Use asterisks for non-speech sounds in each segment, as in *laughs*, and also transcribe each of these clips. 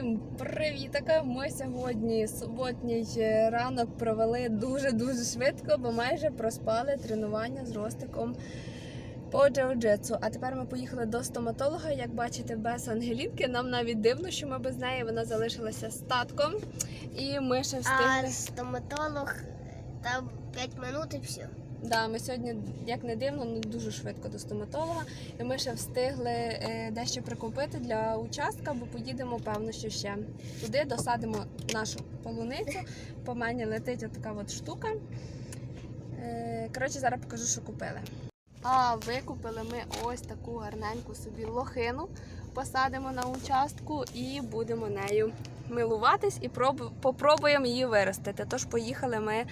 Всім привітака! Ми сьогодні суботній ранок провели дуже-дуже швидко, бо майже проспали тренування з Ростиком по джиу-джитсу. А тепер ми поїхали до стоматолога. Як бачите, без Ангелінки. Нам навіть дивно, що ми без неї вона залишилася з татком. І ми ще встигли. А стоматолог там 5 минут і все. Да, ми сьогодні, як не дивно, ну дуже швидко до стоматолога. І ми ще встигли е, дещо прикупити для участка, бо поїдемо, певно, що ще туди досадимо нашу полуницю. По мені летить отака от штука. Е, коротше, зараз покажу, що купили. А викупили ми ось таку гарненьку собі лохину. Посадимо на участку і будемо нею милуватись і проб- попробуємо її виростити. Тож поїхали ми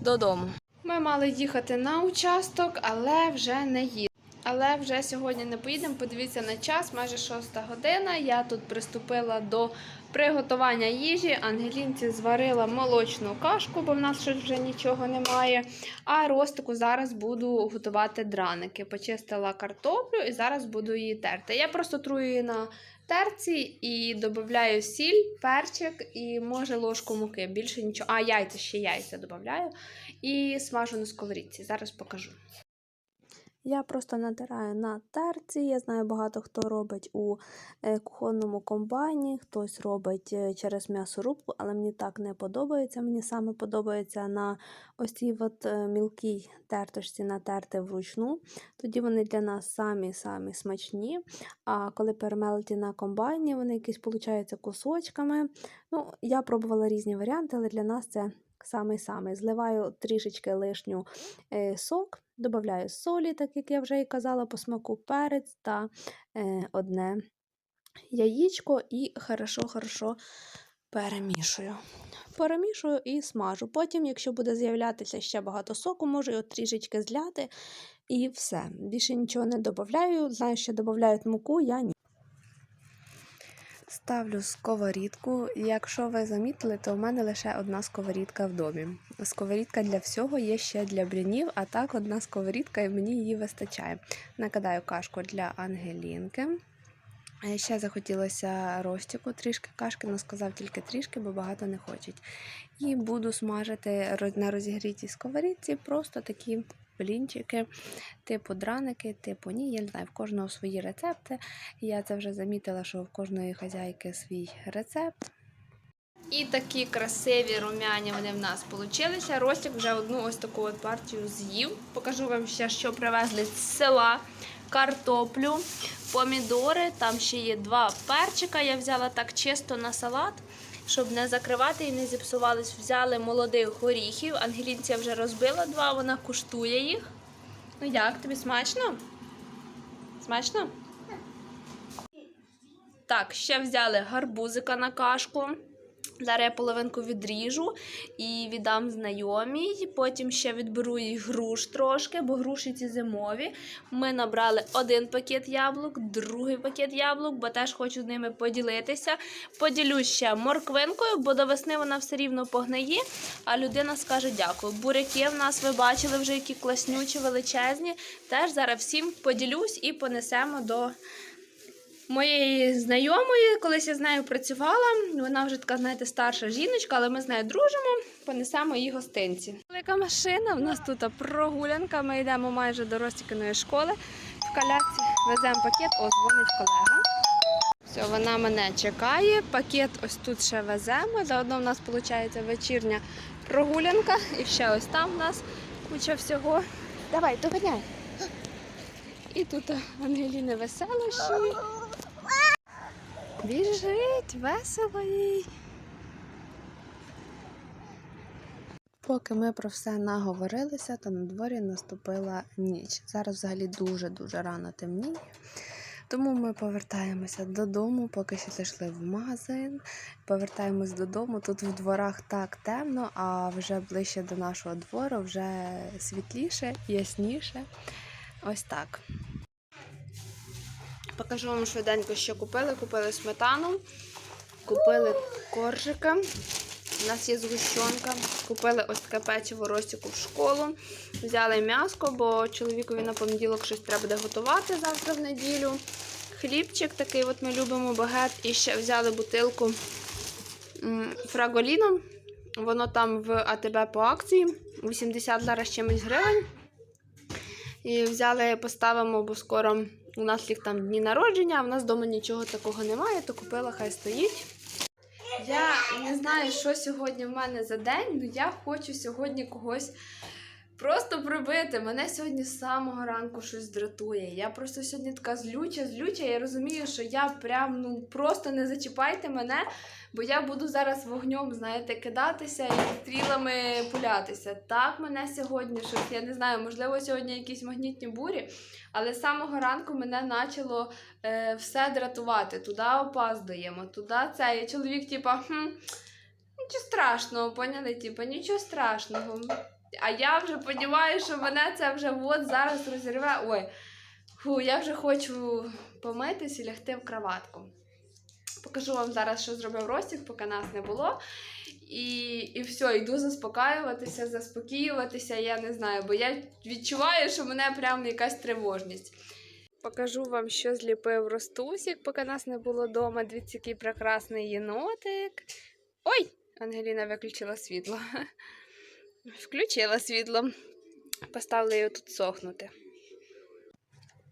додому. Ми мали їхати на участок, але вже не їдемо. Але вже сьогодні не поїдемо. Подивіться на час, майже 6 година. Я тут приступила до приготування їжі. Ангелінці зварила молочну кашку, бо в нас щось вже нічого немає. А ростику зараз буду готувати драники. Почистила картоплю і зараз буду її терти. Я просто трую її на терці і додаю сіль, перчик і може ложку муки. Більше нічого. А яйця ще яйця додаю і смажу на сковорідці. Зараз покажу. Я просто натираю на терці. Я знаю, багато хто робить у е, кухонному комбайні, хтось робить е, через м'ясорубку, але мені так не подобається. Мені саме подобається на ось цій е, мілкій терточці натерти вручну. Тоді вони для нас самі-самі смачні. А коли перемелені на комбайні, вони якісь получаються кусочками. Ну, я пробувала різні варіанти, але для нас це самий-самий. Зливаю трішечки лишню е, сок, додаю солі, так як я вже і казала, по смаку перець та е, одне яєчко і хорошо-хорошо перемішую. Перемішую і смажу. Потім, якщо буде з'являтися ще багато соку, можу його трішечки зляти і все. Більше нічого не додаю. Знаю, що додають муку, я ні. Ставлю сковорідку. Якщо ви замітили, то в мене лише одна сковорідка в домі. Сковорідка для всього є ще для блінів, а так одна сковорідка і мені її вистачає. Накидаю кашку для Ангелінки. Е, Ще захотілося Ростіку трішки кашки, але сказав тільки трішки, бо багато не хочуть. І буду смажити на розігрітій сковорідці просто такі блінчики, типу драники, типу ні, я не знаю, в кожного свої рецепти. Я це вже замітила, що в кожної хазяйки свій рецепт. І такі красиві румяні вони в нас получилися. Ростик вже одну ось таку от партію з'їв. Покажу вам ще, що привезли з села. Картоплю, помідори, там ще є два перчика. Я взяла так чисто на салат, щоб не закривати і не зіпсувались. Взяли молодих горіхів. Ангелінця вже розбила два, вона куштує їх. Ну як, тобі смачно? Смачно? Так, ще взяли гарбузика на кашку. Зараз я половинку відріжу і віддам знайомій. Потім ще відберу їй груш трошки, бо груші ці зимові. Ми набрали один пакет яблук, другий пакет яблук, бо теж хочу з ними поділитися. Поділюсь ще морквинкою, бо до весни вона все рівно погниє, а людина скаже дякую. Буряки в нас ви бачили вже які класнючі, величезні. Теж зараз всім поділюсь і понесемо до моєї знайомої, колись я з нею працювала. Вона вже така, знаєте, старша жіночка, але ми з нею дружимо, понесемо їй гостинці. Велика машина, в нас тут прогулянка. Ми йдемо майже до Ростікиної школи. В колясці веземо пакет, о, дзвонить колега. Все, вона мене чекає. Пакет ось тут ще веземо. Заодно в нас виходить вечірня прогулянка. І ще ось там в нас куча всього. Давай, доганяй. І тут Ангеліни веселощі. Біжить, весело їй. Поки ми про все наговорилися, то на дворі наступила ніч. Зараз взагалі дуже-дуже рано темніє. Тому ми повертаємося додому, поки ще зайшли в магазин. Повертаємось додому. Тут в дворах так темно, а вже ближче до нашого двору вже світліше, ясніше. Ось так. Покажу вам швиденько, що купили. Купили сметану, купили коржика. У нас є згущенка. Купили ось таке печиво Ростіку в школу. Взяли м'яско, бо чоловікові на понеділок щось треба буде готувати завтра в неділю. хлібчик такий, от ми любимо багет, і ще взяли бутилку м, фраголіна. Воно там в АТБ по акції 80 зараз чимось гривень. І взяли, поставимо, бо скоро у нас їх там дні народження, а в нас вдома нічого такого немає, то купила, хай стоїть. Я не знаю, що сьогодні в мене за день, але я хочу сьогодні когось просто прибити. Мене сьогодні з самого ранку щось дратує. Я просто сьогодні така злюча, злюча. Я розумію, що я прям ну просто не зачіпайте мене, бо я буду зараз вогнем, знаєте, кидатися і стрілами пулятися. Так мене сьогодні щось, я не знаю, можливо, сьогодні якісь магнітні бурі, але з самого ранку мене почало е, все дратувати. Туди опаздуємо, туди це. І чоловік, типа, хм, нічого страшного, поняли? Типа, нічого страшного. А я вже розумію, що мене це вже от зараз розірве. Ой, фу, я вже хочу помитись і лягти в кроватку. Покажу вам зараз, що зробив Ростік, поки нас не було. І, і все, йду заспокаюватися, заспокоюватися, я не знаю, бо я відчуваю, що мене прям якась тривожність. Покажу вам, що зліпив Ростусік, поки нас не було вдома. Дивіться, який прекрасний єнотик. Ой! Ангеліна виключила світло. *laughs* Включила світло. Поставила його тут сохнути.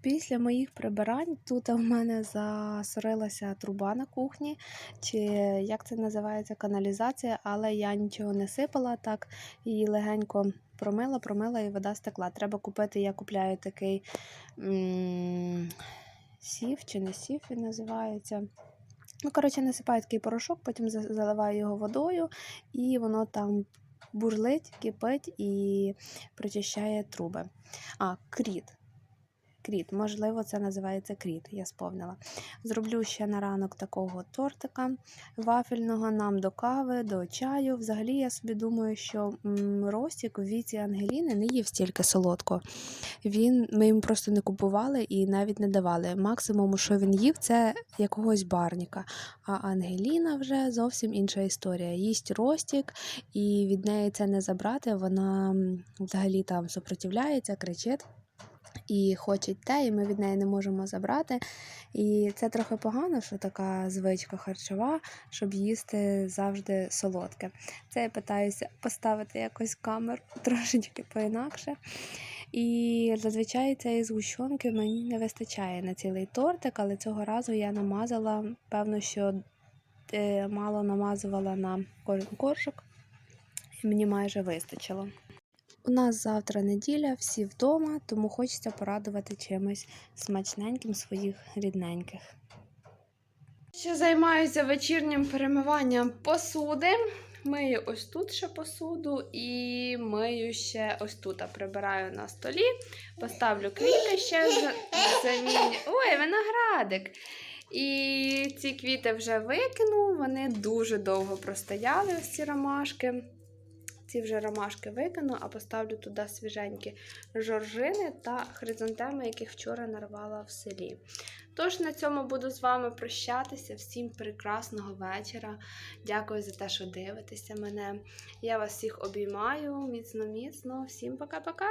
Після моїх прибирань тут в мене засорилася труба на кухні, чи як це називається каналізація, але я нічого не сипала, так її легенько промила, промила і вода стекла. Треба купити, я купляю такий м- сів чи не сів він називається. Ну, коротше, насипаю такий порошок, потім заливаю його водою, і воно там бурлить, кипить і прочищає труби. А, кріт. Кріт, можливо, це називається кріт, я сповнила. Зроблю ще на ранок такого тортика вафельного нам до кави, до чаю. Взагалі, я собі думаю, що Ростік у віці Ангеліни не їв стільки солодко. Він, ми йому просто не купували і навіть не давали. Максимум, що він їв, це якогось барніка. А Ангеліна вже зовсім інша історія. Їсть Ростік, і від неї це не забрати. Вона взагалі там супротивляється, кричить і хоче те, і ми від неї не можемо забрати. І це трохи погано, що така звичка харчова, щоб їсти завжди солодке. Це я питаюся поставити якось камеру *laughs* трошечки поінакше. І зазвичай цієї згущенки мені не вистачає на цілий тортик, але цього разу я намазала, певно, що е, мало намазувала на кожен коржик, і мені майже вистачило. У нас завтра неділя, всі вдома, тому хочеться порадувати чимось смачненьким своїх рідненьких. Ще займаюся вечірнім перемиванням посуди. Мию ось тут ще посуду і мию ще ось тут. Прибираю на столі, поставлю квіти ще заміню. Ой, виноградик! І ці квіти вже викину, вони дуже довго простояли, ці ромашки. Ці вже ромашки викину, а поставлю туди свіженькі жоржини та хризантеми, яких вчора нарвала в селі. Тож на цьому буду з вами прощатися. Всім прекрасного вечора. Дякую за те, що дивитеся мене. Я вас всіх обіймаю міцно-міцно. Всім пока-пока!